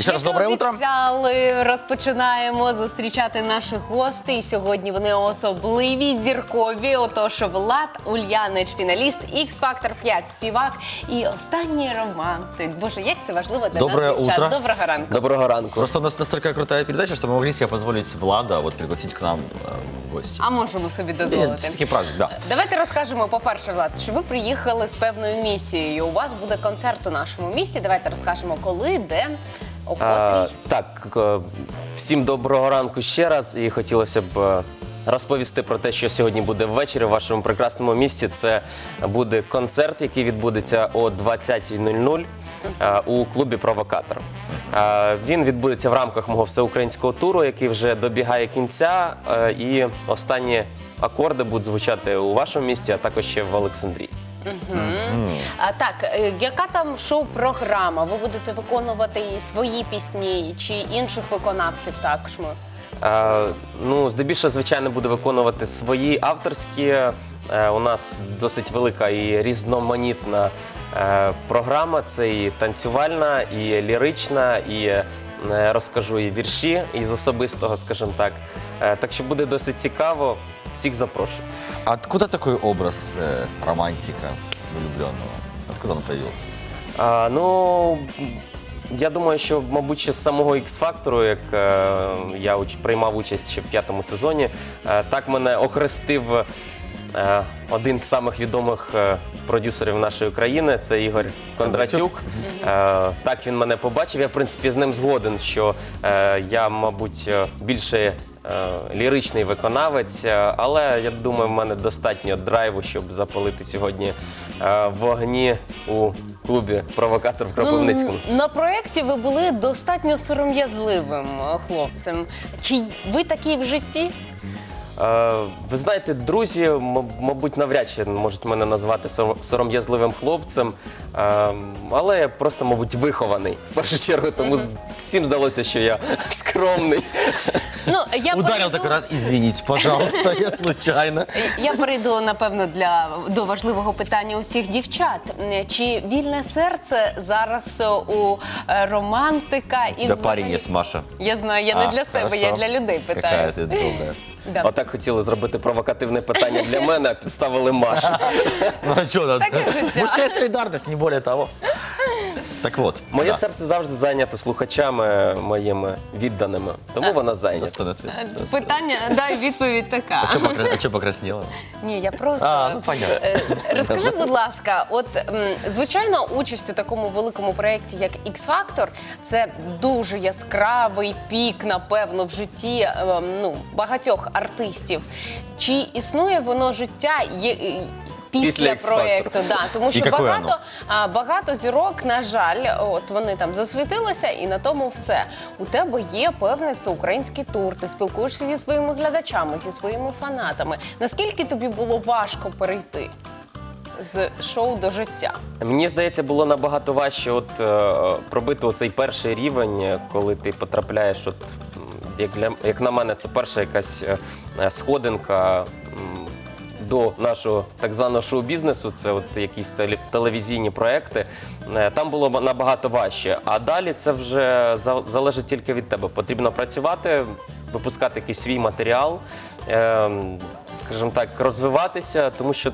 Ще раз Як і доброе утро. обіцяли, розпочинаємо зустрічати наших гостей. Сьогодні вони особливі, зіркові. Отож, Влад Ульянич, фіналіст, X-Factor 5 співак і останній романтик. Боже, як це важливо для Доброе нас, дівчат. утро. Доброго ранку. Доброго ранку. Просто у нас настолько крутая передача, что мы могли себе позволить Влада вот пригласить к нам э, в гости. А можемо собі Это дозволити. все-таки праздник, да. Давайте розкажемо, по-перше, Влад, що ви приїхали з певною місією. У вас буде концерт у нашому місті. Давайте розкажемо, коли, де, о котрій. так, е, всім доброго ранку ще раз. І хотілося б е, розповісти про те, що сьогодні буде ввечері в вашому прекрасному місті. Це буде концерт, який відбудеться о 20.00 е, у клубі Провокатор. Е, Він відбудеться в рамках мого всеукраїнського туру, який вже добігає кінця. е, І останні акорди будуть звучати у вашому місті, а також ще в Олександрії. Так, е, яка там шоу-програма? Ви будете виконувати свої пісні чи інших виконавців також? ми? Ну, здебільшого, звичайно, буде виконувати свої авторські. Е, у нас досить велика і різноманітна е, програма. Це і танцювальна, і лірична, і е, розкажу і вірші із особистого, скажімо так. Так що буде досить цікаво. Всіх запрошую. Откуда такой образ э, романтика влюбленного? Откуда он появился? А, ну, я думаю, що, мабуть, ще з самого X-фактору, як е, я уч- приймав участь ще в п'ятому сезоні, е, так мене охрестив е, один з самих відомих е, продюсерів нашої країни, це Ігор Кондратюк. Е, так він мене побачив. Я, в принципі, з ним згоден, що е, я, мабуть, е, більше. Е, Ліричний виконавець, е, але я думаю, в мене достатньо драйву, щоб запалити сьогодні е, вогні у клубі Провокатор в Кропивницькому. Ну, на проєкті ви були достатньо сором'язливим хлопцем. Чи ви такий в житті? Ви знаєте, друзі, мабуть, навряд чи можуть мене назвати сором- сором'язливим хлопцем, але я просто, мабуть, вихований в першу чергу, тому всім здалося, що я скромний. Ну, я Ударил перейду- такой раз, извините, пожалуйста, я случайно. Я перейду напевно для до важливого питання у всіх дівчат. Чи вільне серце зараз е, у е, романтика і У тебя парень есть, Маша. Я знаю, я не А, для себе, я хорошо. для людей Какая питаю. ты добрая. Да. Отак хотіли зробити провокативне питання для мене, а підставили Машу. Ну а что, надо? Мужская солидарность, не более того. Так вот. Моє да. серце завжди зайнято слухачами моїми відданими, тому вона зайнята. Е, Питання, дай відповідь така. А что покра- а покраснела? Ні, я просто А, ну, понятно. Е, розкажи, будь ласка, от м, звичайно, участь у такому великому проєкті, як X-Factor, це дуже яскравий пік, напевно, в житті е, ну, багатьох артистів. Чи існує воно життя? Є, е, Після, Після проєкту, да, тому що какое багато, а, багато зірок, на жаль, от вони там засвітилися, і на тому все. У тебе є певний всеукраїнський тур. Ти спілкуєшся зі своїми глядачами, зі своїми фанатами. Наскільки тобі було важко перейти з шоу до життя? Мені здається, було набагато важче от, е, пробити оцей перший рівень, коли ти потрапляєш, от, як, для, як на мене, це перша якась е, сходинка до нашого так званого шоу-бізнесу, це от якісь теле- телевізійні проекти. Е, Там було набагато важче. А далі це вже залежить тільки від тебе. Потрібно працювати, випускати якийсь свій матеріал, е, скажімо так, розвиватися, тому що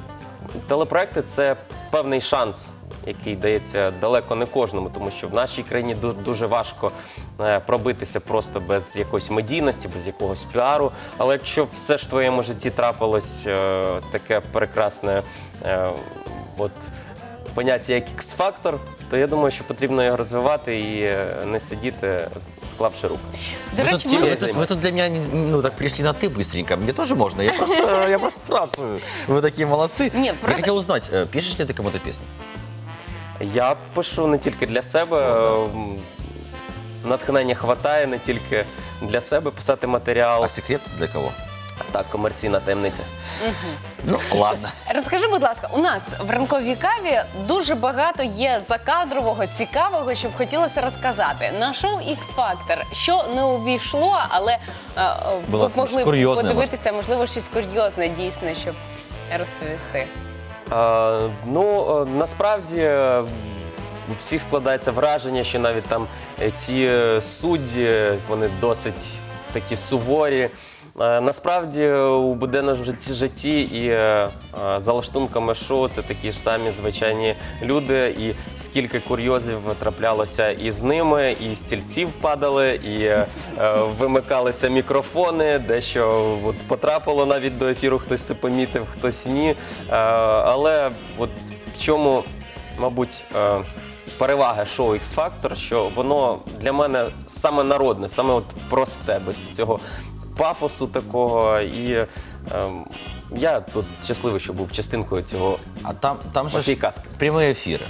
телепроекти це певний шанс Який дається далеко не кожному, тому що в нашій країні ду- дуже важко е, пробитися просто без якоїсь медійності, без якогось піару. Але якщо все ж в твоєму житті трапилось е, таке прекрасне е, от, поняття, як X-фактор, то я думаю, що потрібно його розвивати і е, не сидіти, с- склавши руки. До Вы тут, речі, типа, ми... вы тут- вы тут для меня ну, так пришли на ты быстренько. Мне тоже можно. Я просто, я просто спрашиваю. Вы такие молодцы. Не, Я просто- хотел узнать, э, пишешь ли ты кому-то песни? Я пишу не тільки для себе. м, Натхнення хватає не тільки для себе писати матеріал, А секрет для кого? так комерційна таємниця. Ну, ладно. Розкажи, будь ласка, у нас в ранковій каві дуже багато є закадрового, цікавого, щоб хотілося розказати. На шоу X-Factor, що не увійшло, але е, е, Було ви б могли б курйозне, подивитися, можливо, щось курйозне дійсно, щоб розповісти. Ну, е, насправді, е, всіх складається враження, що навіть там е, ті е, судді, вони досить такі суворі. Е, Насправді у буденному житті, і е, е, за лаштунками шоу це такі ж самі звичайні люди. І скільки курйозів траплялося і з ними, і стільців падали, і вимикалися мікрофони, дещо от, потрапило навіть до ефіру, хтось це помітив, хтось ні. Але от в чому, мабуть, перевага шоу X Factor, що воно для мене саме народне, саме от просте, без цього пафосу такого. І ем, я тут щасливий, що був частинкою цього. А там, там же Окей, ж каски. прямые эфиры.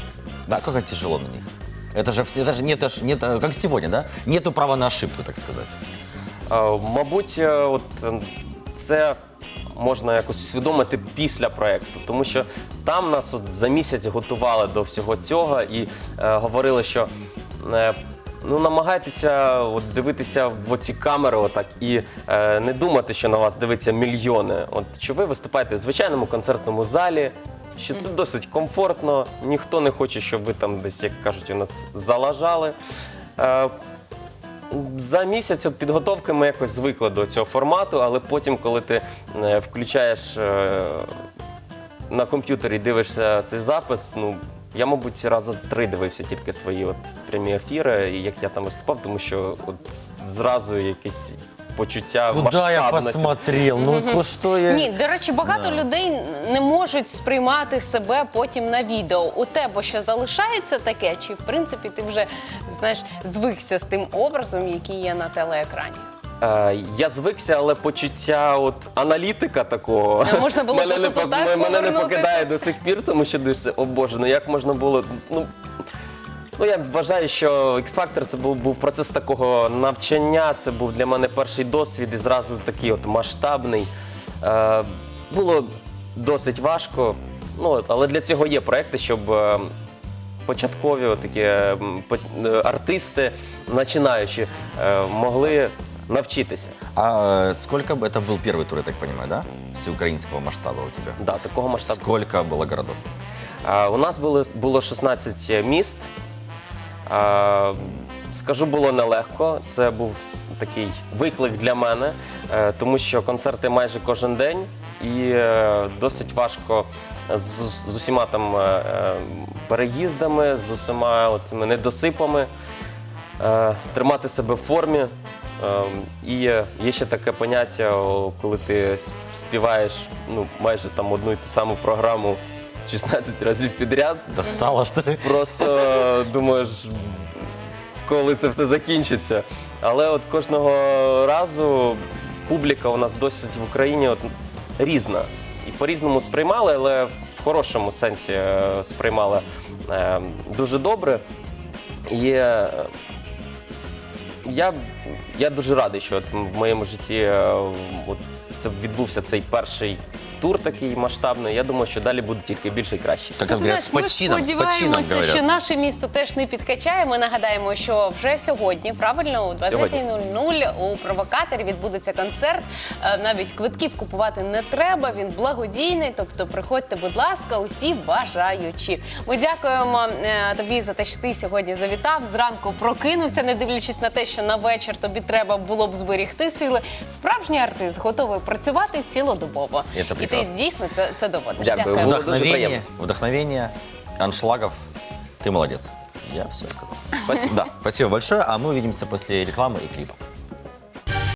Насколько тяжело на них? Это же, вс- это же нет, аж- нет, э, как сегодня, да? Нету права на ошибку, так сказать. Е, Мабуть, е, от е, це можна якось усвідомити після проекту, тому що там нас от за місяць готували до всього цього і е, говорили, що е, ну намагайтеся от, дивитися в оці камери, отак і е, не думати, що на вас дивиться мільйони. От що ви виступаєте в звичайному концертному залі. Що це досить комфортно, ніхто не хоче, щоб ви там десь, як кажуть, у нас залажали. Е, за місяць от підготовки ми якось звикли до цього формату, але потім, коли ти е, включаєш е, на комп'ютері і дивишся цей запис, ну я, мабуть, рази три дивився тільки свої от прямі ефіри, і як я там виступав, тому що от зразу якесь почуття Куда я масштабності. посмотрел? Ну, что я... Ні, до речі, багато людей не можуть сприймати себе потім на відео. У тебе що залишається таке, чи в принципі ти вже знаєш звикся з тим образом, який є на телеекрані? Е, Я звикся, але почуття от аналітика такого А можна було мене, не, отак мене не покидає до сих пір, тому що дивишся, о Боже, ну як можна було. Ну, ну я вважаю, що X-Factor це був, був процес такого навчання. Це був для мене перший досвід і зразу такий от масштабний. Е, було досить важко. Ну, от, але для цього є проекти, щоб. е, Початкові от такі е, м, по- е, артисти, починаючі, е, могли навчитися. А э, сколько бы это был первый тур, я так понимаю, да? Всеукраинского масштаба у тебя? Да, такого масштабу. Сколько было городов? А, У нас було, було 16 міст. Скажу, було нелегко. Це був такий виклик для мене, е, тому що концерти майже кожен день, і е, досить важко з, усіма там е, переїздами, з усіма цими недосипами тримати себе в формі. І є ще таке поняття, коли ти співаєш ну, майже там одну і ту саму програму 16 разів підряд. Достало, что ли? Просто думаєш, коли це все закінчиться. Але от кожного разу публіка у нас досить в Україні от, різна. І по-різному сприймали, але в хорошому сенсі е, сприймали е, дуже добре. І е, я, я дуже радий, що от в моєму житті е, от це відбувся цей перший тур такий масштабний. Я думаю, що далі буде тільки більше і краще. Как там Ти говорят, с ми почином, с почином сподіваємося, що наше місто теж не підкачає. Ми нагадаємо, що вже сьогодні, правильно, о 20.00 у провокаторі відбудеться концерт. Е, Навіть квитків купувати не треба. Він благодійний. Тобто, приходьте, будь ласка, усі бажаючі. Ми дякуємо е, тобі за те, що ти сьогодні завітав. Зранку прокинувся, не дивлячись на те, що на вечір тобі треба було б зберігти сили. Справжній артист готовий працювати цілодобово. Це І ти прекрасно. дійсно це, це доводиш. Дякую. Дякую. Було дуже Вдохновение, приємно. вдохновение, аншлагов. Ты молодец. Я все сказал. Спасибо. Да, спасибо большое. А мы увидимся после рекламы и клипа.